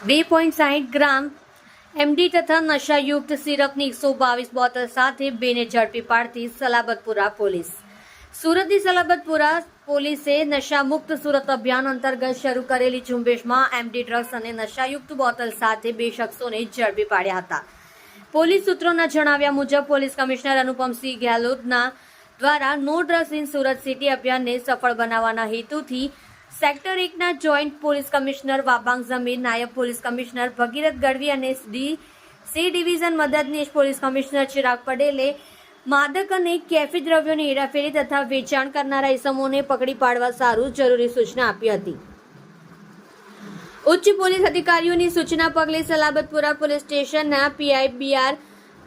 બે પોઈન્ટ સાહીઠ ગ્રામ એમડી તથા નશાયુક્ત સિરપની એકસો બાવીસ બોટલ સાથે બેને ઝડપી પાડતી સલાબતપુરા પોલીસ. સુરતની સલાબતપુરા પોલીસે નશામુક્ત સુરત અભિયાન અંતર્ગત શરૂ કરેલી ઝુંબેશમાં એમડી ડ્રગ્સ અને નશાયુક્ત બોટલ સાથે બે શખ્સોને ઝડપી પાડ્યા હતા. પોલીસ સૂત્રોના જણાવ્યા મુજબ, પોલીસ કમિશનર અનુપમસિંહ ગેહલોતના દ્વારા no drugs in Surat city અભિયાનને સફળ બનાવવાના હેતુથી સેક્ટર એકના joint police commissioner Wabang Jamir નાયબ પોલીસ કમિશનર ભગીરથ ગઢવી અને ડી સી ડિવિઝન મદદનીશ પોલીસ કમિશનર ચિરાગ પટેલે માદક અને કેફી દ્રવ્યોની હેરાફેરી તથા વેચાણ કરનારા ઇસમોને પકડી પાડવા સારું જરૂરી સૂચના આપી હતી. ઉચ્ચ પોલીસ અધિકારીઓની સૂચના પગલે સલાબતપુરા પોલીસ સ્ટેશનના પીઆઈ બીઆર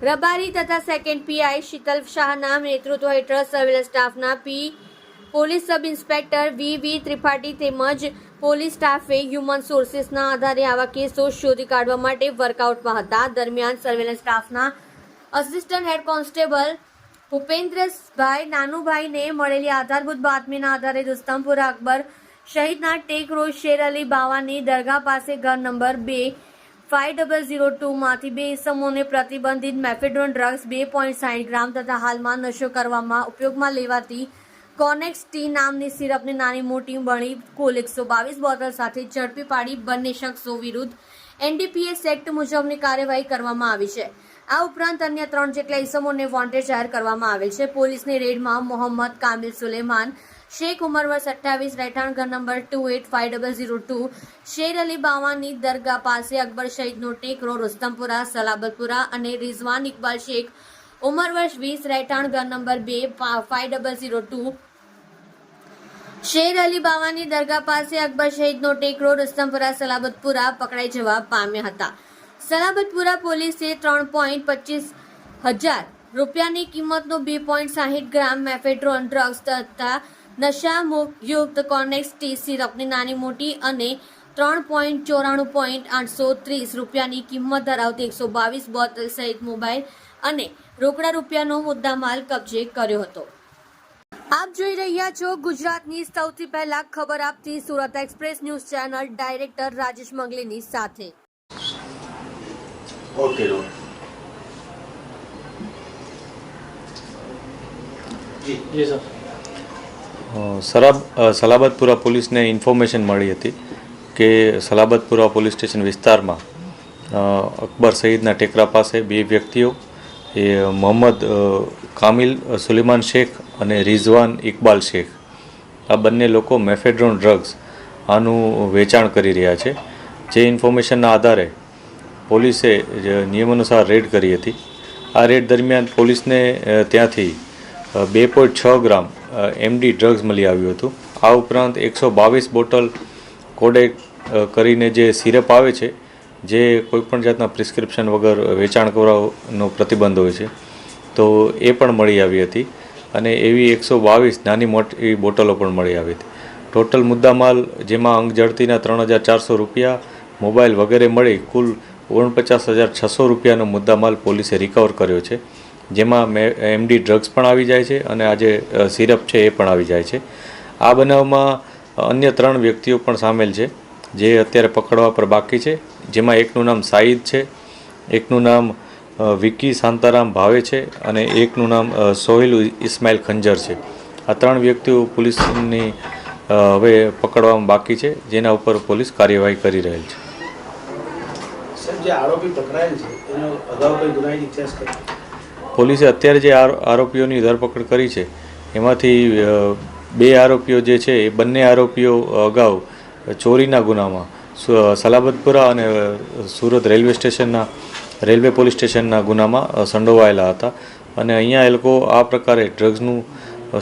રબારી તથા સેકન્ડ પીઆઈ શીતલ શાહના નેતૃત્વ હેઠળ સર્વેલન્સ સ્ટાફના P police sub inspector V V Tripathi તેમજ પોલીસ સ્ટાફે હ્યુમન સોર્સિસના આધારે આવા કેસો શોધી કાઢવા માટે વર્કઆઉટમાં હતા. દરમિયાન સર્વેલન્સ સ્ટાફના અસિસ્ટન્ટ હેડ કોન્સ્ટેબલ ભૂપેન્દ્રભાઈ નાનુભાઈને મળેલી આધારભૂત બાતમીના આધારે રુસ્તમપુરા અકબર શહીદના ટેક રોડ શેર અલી બાવાની દરગાહ પાસે ઘર નંબર બે ફાઇવ ડબલ ઝીરો ટુમાંથી બે ઇસમોને પ્રતિબંધિત મેફેડ્રોન ડ્રગ્સ બે પોઈન્ટ સાઠ ગ્રામ તથા હાલમાં નશો કરવામાં ઉપયોગમાં લેવાતી કોનેક્સ ટી નામની સિરપની નાની મોટી બળી કુલ એકસો બાવીસ બોટલ સાથે ઝડપી પાડી બંને શખ્સો વિરુદ્ધ એનડીપીએસ એક્ટ મુજબની કાર્યવાહી કરવામાં આવી છે. આ ઉપરાંત અન્ય ત્રણ જેટલા ઇસમોને વોન્ટેડ જાહેર કરવામાં આવેલ છે. પોલીસની રેડમાં મોહમ્મદ કામિલ સુલેમાન, શેખ ઉમર વર્ષ અઠ્ઠાવીસ, રહેઠાણ ઘર number two eight five double zero two, Sher Ali બાવાની દરગાહ પાસે અકબર શહીદનો ટેકરો રુસ્તમપુરા સલાબતપુરા અને રિઝવાન ઇકબાલ શેખ ઉમર વર્ષ વીસ, રહેઠાણ ઘર નંબર બે five double zero two Sher Ali બાવાની દરગાહ પાસે અકબર શહીદનો ટેકરો રસ્તમપુરા સલાબતપુરા પકડાઈ જવા પામ્યા હતા. સલાબતપુરા પોલીસે ત્રણ પોઈન્ટ પચીસ હજાર રૂપિયાની કિંમતનો બે પોઈન્ટ સાહીઠ ગ્રામ મેફેડ્રોન ડ્રગ્સ તથા નશાયુક્ત કોનેક્સ ટી સિરપની નાની મોટી અને ત્રણ પોઈન્ટ ચોરાણું પોઈન્ટ આઠસો ત્રીસ રૂપિયાની કિંમત ધરાવતી એકસો બાવીસ બોટલ સહિત મોબાઈલ અને રોકડા રૂપિયાનો મુદ્દામાલ કબજે કર્યો હતો. આપ જોઈ રહ્યા છો ગુજરાતની સૌથી પહેલા ખબર આપતી Surat express news channel director Rajesh મંગલીની સાથે. ઓકે જી. જી સર. સરાબ સલાબતપુરા પોલીસને ઇન્ફોર્મેશન મળી હતી કે સલાબતપુરા પોલીસ સ્ટેશન વિસ્તારમાં અકબર સઈદના ટેકરા પાસે બે વ્યક્તિઓ એ મોહમ્મદ કામિલ સુલેમાન શેખ અને રિઝવાન ઇકબાલ શેખ. આ બંને લોકો મેફેડ્રોન ડ્રગ્સ આનું વેચાણ કરી રહ્યા છે. જે ઇન્ફોર્મેશનના આધારે પોલીસે નિયમાનુસાર રેડ કરી હતી. આ રેડ દરમિયાન પોલીસને ત્યાંથી બે પોઈન્ટ છ ગ્રામ એમડી ડ્રગ્સ મળી આવ્યું હતું. આ ઉપરાંત એકસો બાવીસ બોટલ કોડેક કરીને જે સિરપ આવે છે, જે કોઈપણ જાતના પ્રિસ્ક્રિપ્શન વગર વેચાણ કરવાનો પ્રતિબંધ હોય છે, તો એ પણ મળી આવી હતી. અને એવી એકસો બાવીસ નાની મોટી બોટલો પણ મળી આવી હતી. ટોટલ મુદ્દામાલ, જેમાં અંગ જડતીના ત્રણ હજાર ચારસો રૂપિયા, મોબાઈલ વગેરે મળી કુલ ઓગણપચાસ હજાર છસો રૂપિયાનો મુદ્દામાલ પોલીસે રિકવર કર્યો છે. જેમાં મે એમડી ડ્રગ્સ પણ આવી જાય છે અને આ જે સિરપ છે એ પણ આવી જાય છે. આ બનાવમાં અન્ય ત્રણ વ્યક્તિઓ પણ સામેલ છે, જે અત્યારે પકડવા પર બાકી છે. જેમાં એકનું નામ સાઈદ છે, એકનું નામ વિકી શાંતારામ ભાવે છે અને એકનું નામ સોહિલ ઇસ્માઇલ ખંજર છે. આ ત્રણ વ્યક્તિઓ પોલીસની હવે પકડવામાં બાકી છે જેના ઉપર પોલીસ કાર્યવાહી કરી રહેલ છે. પોલીસે અત્યારે જે આરો- આરોપીઓની ધરપકડ કરી છે એમાંથી બે આરોપીઓ જે છે એ બંને આરોપીઓ અગાઉ ચોરીના ગુનામાં સલાબતપુરા અને સુરત રેલવે સ્ટેશનના રેલવે પોલીસ સ્ટેશનના ગુનામાં સંડોવાયેલા હતા. અને અહીંયા એ લોકો આ પ્રકારે ડ્રગ્સનું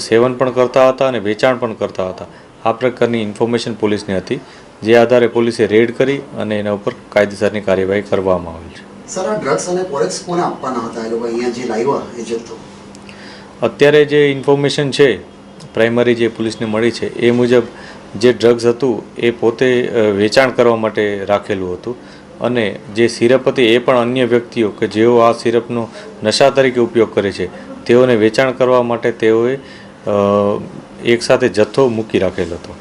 સેવન પણ કરતા હતા અને વેચાણ પણ કરતા હતા. આ પ્રકારની ઇન્ફોર્મેશન પોલીસને હતી જે આધારે પોલીસે રેડ કરી અને એના ઉપર કાયદેસરની કાર્યવાહી કરવામાં આવેલ છે. સર આ ડ્રગ્સ અને કોરેક્સ કોને આપવાના હતા? એ લોકો અહીંયા જે લાવ્યા એ જથ્થો અત્યારે જે ઇન્ફોર્મેશન છે પ્રાઇમરી જે પોલીસને મળી છે એ મુજબ જે ડ્રગ્સ હતું એ પોતે વેચાણ કરવા માટે રાખેલું હતું. અને જે સિરપ હતી એ પણ અન્ય વ્યક્તિઓ કે જેઓ આ સિરપનો નશા તરીકે ઉપયોગ કરે છે, તેઓને વેચાણ કરવા માટે તેઓએ એકસાથે જથ્થો મૂકી રાખેલો હતો.